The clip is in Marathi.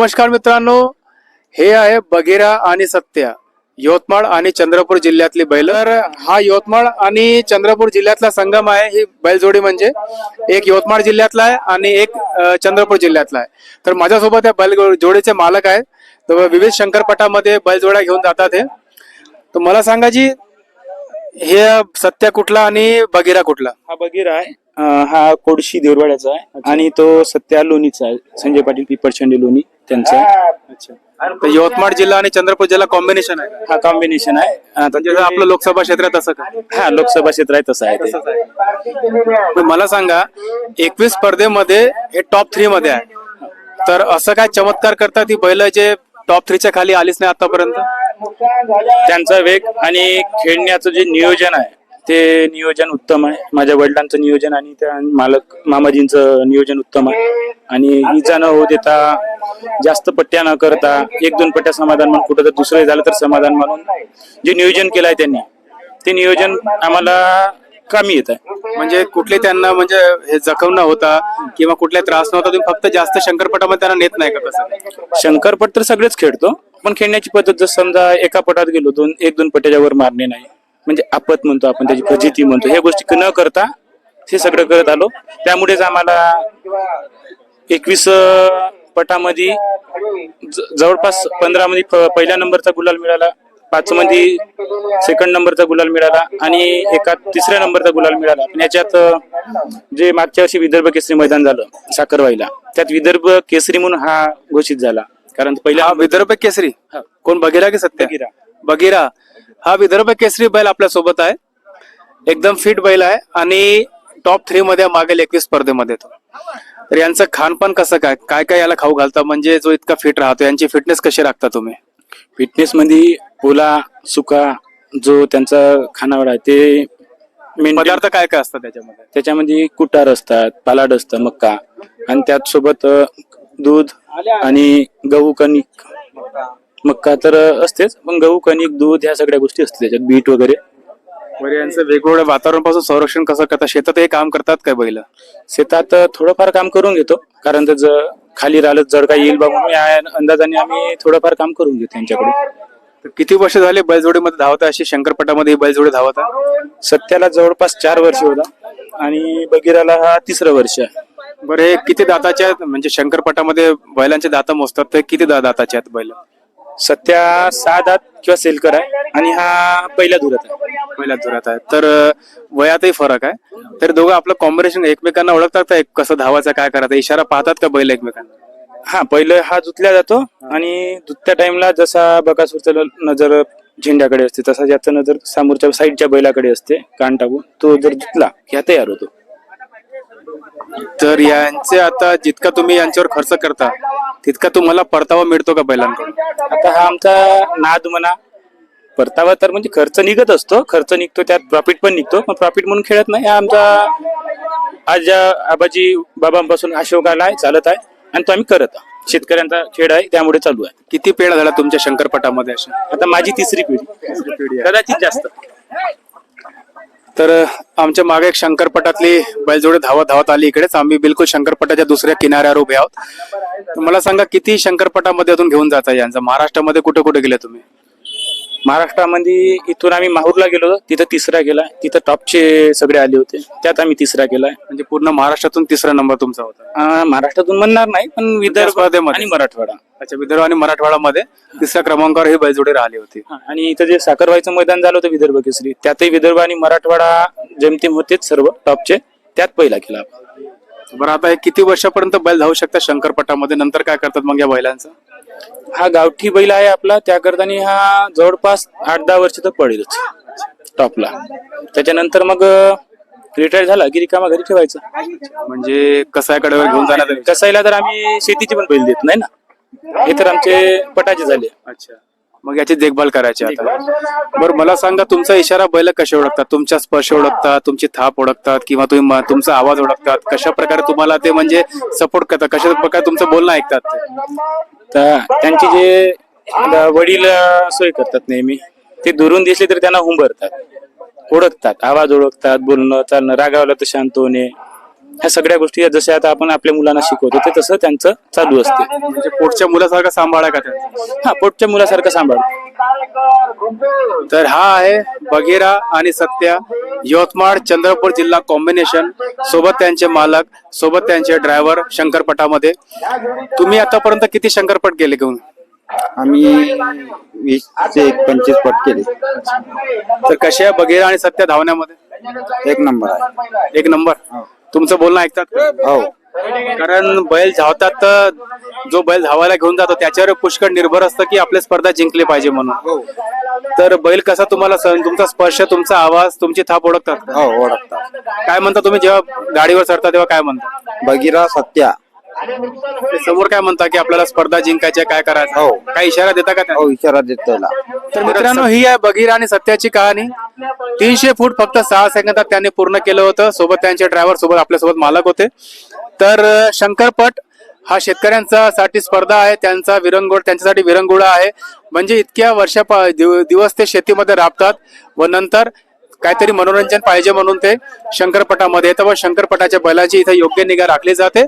नमस्कार मित्रांनो हे आहे बघिरा आणि सत्या यवतमाळ आणि चंद्रपूर जिल्ह्यातली बैल. तर हा यवतमाळ आणि चंद्रपूर जिल्ह्यातला संगम आहे ही बैलजोडी म्हणजे. एक यवतमाळ जिल्ह्यातला आहे आणि एक चंद्रपूर जिल्ह्यातला आहे. तर माझ्यासोबत या बैल जोडीचे मालक आहेत. तर विविध शंकरपटामध्ये बैलजोड्या घेऊन जातात हे. तर मला सांगा जी हे सत्या कुठला आणि बघिरा कुठला? हा बगीर आहे. हा कोडशी देवरवाड्याचा आहे आणि तो सत्या लोणीचा आहे. संजय पाटील पिपरछंडी लोणी. त्यांचा? आहे. अच्छा. तर यवतमाळ जिल्हा आणि चंद्रपूर जिल्हा कॉम्बिनेशन आहे? हा कॉम्बिनेशन आहे. म्हणजे आपलं लोकसभा क्षेत्रात असं का? हा लोकसभा क्षेत्र आहे तसं आहे ते. तर मला सांगा एकवीस स्पर्धेमध्ये हे टॉप थ्री मध्ये आहे. तर असं काय चमत्कार करतात ती बैल जे टॉप थ्रीच्या खाली आलीच नाही आतापर्यंत? त्यांचा वेग आणि खेळण्याचं जे नियोजन आहे ते नियोजन उत्तम आहे. माझ्या वडिलांचं नियोजन आणि त्या मालक मामाजींचं नियोजन उत्तम आहे. आणि इजा न होऊ देता जास्त पट्ट्या न करता एक दोन पट्ट्या समाधान म्हणून कुठं जर दुसरं झालं तर समाधान म्हणून जे नियोजन केलं आहे त्यांनी ते नियोजन आम्हाला कामी येत आहे म्हणजे कुठले त्यांना म्हणजे हे जखम न होता किंवा कुठले त्रास नव्हता तुम्ही फक्त जास्त शंकरपटामध्ये त्यांना नेत नाही का कसं शंकरपट तर सगळेच खेळतो पण खेळण्याची पद्धत जर समजा एका पटात गेलो दोन एक दोन पट्ट्याच्या वर मारणे नाही. म्हणजे आपत म्हणतो आपण त्याची फजिती म्हणतो. ह्या गोष्टी न करता हे सगळं करत आलो. त्यामुळेच आम्हाला एकवीस पटामध्ये जवळपास पंधरा मध्ये प- पहिल्या नंबरचा गुलाल मिळाला पाच मध्ये सेकंड नंबरचा गुलाल मिळाला आणि एका तिसऱ्या नंबरचा गुलाल मिळाला. पण याच्यात जे मागच्या वर्षी विदर्भ केसरी मैदान झालं साखरवाईला त्यात विदर्भ केसरी म्हणून हा घोषित झाला. कारण पहिल्या हा विदर्भ केसरी. कोण? बघिरा की सत्या? बघिरा. हा विदर्भ केसरी बैल आपल्यासोबत आहे. एकदम फिट बैल आहे आणि टॉप थ्री मध्ये मागेल एकवीस स्पर्धेमध्ये तो. तर यांचं खानपान कसं काय? काय काय याला खाऊ घालता? म्हणजे जो इतका फिट राहतो यांची फिटनेस कशी राखता तुम्ही? फिटनेस मध्ये ओला सुका जो त्यांचा खानावळ आहे ते maintain- पदार्थ काय काय असतात त्याच्यामध्ये? त्याच्यामध्ये कुटार असतात पालाड असतं मक्का. आणि त्यात सोबत अ, दूध आणि गहू कणिक. मक्का तर असतेच. पण गहू कणिक दूध ह्या सगळ्या गोष्टी असतात त्याच्यात बीट वगैरे. बरं यांचं वेगवेगळ्या वातावरणापासून संरक्षण कसं करतात? शेतात हे काम करतात काय बैल? शेतात थोडंफार काम करून घेतो. कारण ज- खाली राहिलं जड काही येईल बा म्हणून या अंदाजाने आम्ही थोडंफार काम करून घेतो त्यांच्याकडे तर किती वर्ष झाले बैलजोडीमध्ये धावत अशी शंकरपटामध्ये बैलजोडी धावत सत्याला जवळपास चार वर्ष होता. आणि बगीराला हा तिसरं वर्ष आहे. बरं हे किती दाताचे आहेत? म्हणजे शंकरपटामध्ये बैलांचे दात मोजतात ते किती दा- दाताचे आहेत बैल? सत्या सहा दात किंवा सेलकर आहे आणि हा पहिल्या धुरत आहे. पहिल्या दुरात आहे. तर वयातही फरक आहे. तर दोघं आपलं कॉम्बिनेशन एकमेकांना ओळखतात का? एक कसं धावायचं काय करायचं? इशारा पाहतात का बैल एकमेकांना? हा पहिलं हा धुतल्या जातो आणि धुत्या टाइमला जसा बकासूरचा नजर झेंड्याकडे असते तसा ज्याचं नजर समोरच्या साईडच्या बैलाकडे असते कान टाकून तो जर धुतला की हा तयार होतो. तर यांचे आता जितका तुम्ही यांच्यावर खर्च करता तितका तुम्हाला परतावा मिळतो का बैलांकडून? आता हा आमचा नाद म्हणा परतावा तर म्हणजे खर्च निघत असतो खर्च निघतो त्यात प्रॉफिट पण निघतो पण प्रॉफिट म्हणून खेळत नाही. हा आमचा आज आबाजी बाबांपासून हा शोक आला आहे चालत आहे आणि तो आम्ही करत आहोत. शेतकऱ्यांचा खेळ आहे त्यामुळे चालू आहे. किती पेढ झाला तुमच्या शंकरपटामध्ये अशा? आता माझी तिसरी पिढी. कदाचित जास्त. तर आमच्या मागे एक शंकरपटातली बैलजोडी धावत धावत आली इकडेच. आम्ही बिलकुल शंकरपटाच्या दुसऱ्या किनाऱ्यावर उभे आहोत. मला सांगा किती शंकरपटामध्ये अजून घेऊन जाता यांचा? महाराष्ट्रामध्ये कुठे कुठे गेले तुम्ही? महाराष्ट्रामध्ये इथून आम्ही माहूरला गेलो होतो. तिथं तिसरा गेला. तिथं टॉपचे सगळे आले होते. त्यात आम्ही तिसरा केलाय म्हणजे पूर्ण महाराष्ट्रातून तिसरा नंबर तुमचा होता. अं, महाराष्ट्रातून म्हणणार नाही पण विदर्भ स्पर्धेमध्ये. आणि मराठवाडा. अच्छा विदर्भ आणि मराठवाडामध्ये तिसऱ्या क्रमांकावर ही बैलजोडी राहिली होती. हा, आणि इथं जे साखरवाईचं मैदान झालं होतं विदर्भ केसरी त्यातही विदर्भ आणि मराठवाडा जेमतेम होतेच सर्व टॉपचे. त्यात पहिला केला आपण. बरं आता हे किती वर्षापर्यंत बैल धावू शकतात शंकरपटामध्ये? नंतर काय करतात मग या बैलांचं? हा गावठी बैल आहे आपला त्याकरता हा जवळपास आठ दहा वर्ष तर पडेलच टॉपला. त्याच्यानंतर मग रिटायर झाला की रिकामा घरी ठेवायचा. म्हणजे कसायकडे घेऊन जाण्यात कसायला तर आम्ही शेतीची पण बैल देत नाही ना. हे तर आमचे पटाचे झाले. अच्छा. मग याची देखभाल करायची आता. बरं मला सांगा तुमचा इशारा बैल कसे ओळखतात? तुमचा स्पर्श ओळखतात तुमची थाप ओळखतात किंवा तुम्ही तुमचा आवाज ओळखतात? कशा प्रकारे तुम्हाला ते म्हणजे सपोर्ट करतात? कशा प्रकारे तुमचं बोलणं ऐकतात तर त्यांचे जे वडील सोय करतात नेहमी ते दुरून दिसले तर त्यांना हुंबरतात ओळखतात आवाज ओळखतात बोलणं चालणं रागावलं तर शांत होणे ह्या सगळ्या गोष्टी जशा आता आपण आपल्या मुलांना शिकवतो ते तसं त्यांचं चालू असते. म्हणजे पोटच्या मुलासारखं सांभाळा का त्यांचं? हा पोटच्या मुलासारखं सांभाळ. तर हा आहे बघेरा आणि सत्या यवतमाळ चंद्रपूर जिल्हा कॉम्बिनेशन सोबत त्यांचे मालक सोबत त्यांचे ड्रायव्हर शंकरपटामध्ये. तुम्ही आतापर्यंत किती शंकरपट गेले घेऊन? आम्ही वीस ते एक पंचवीस पट केले. तर कसे आहे बघेरा आणि सत्या धावण्यामध्ये? एक नंबर आहे. एक नंबर. तुमचं बोलणं ऐकतात? का? हो. कारण बैल धावतात तर जो बैल धावायला घेऊन जातो त्याच्यावर पुष्कळ निर्भर असतं की आपली स्पर्धा जिंकली पाहिजे म्हणून. तर बैल कसा तुम्हाला तुमचा स्पर्श तुमचा आवाज तुमची थाप ओळखतात का? हो ओळखतात. काय म्हणता तुम्ही जेव्हा गाडीवर चढता तेव्हा काय म्हणता? बगीरा सत्या. ते समोर काय म्हणता की आपल्याला स्पर्धा जिंकायची आहे, काय करायचं? हो. काय इशारा देता का? हो इशारा देत त्याला. तर मित्रांनो ही आहे बगीरा आणि सत्याची कहाणी. तीनशे फूट फक्त सहा सेकंदात त्यांनी पूर्ण केलं होतं. सोबत त्यांचे ड्रायव्हर सोबत आपल्यासोबत मालक होते. तर शंकरपट हा शेतकऱ्यांचा साठी स्पर्धा आहे. त्यांचा विरंगुळ त्यांच्यासाठी विरंगुळा आहे. म्हणजे इतक्या वर्षा दिवस ते शेतीमध्ये राबतात व नंतर काहीतरी मनोरंजन पाहिजे म्हणून ते शंकरपटामध्ये येतं व शंकरपटाच्या बैलाची इथे योग्य निगा राखली जाते.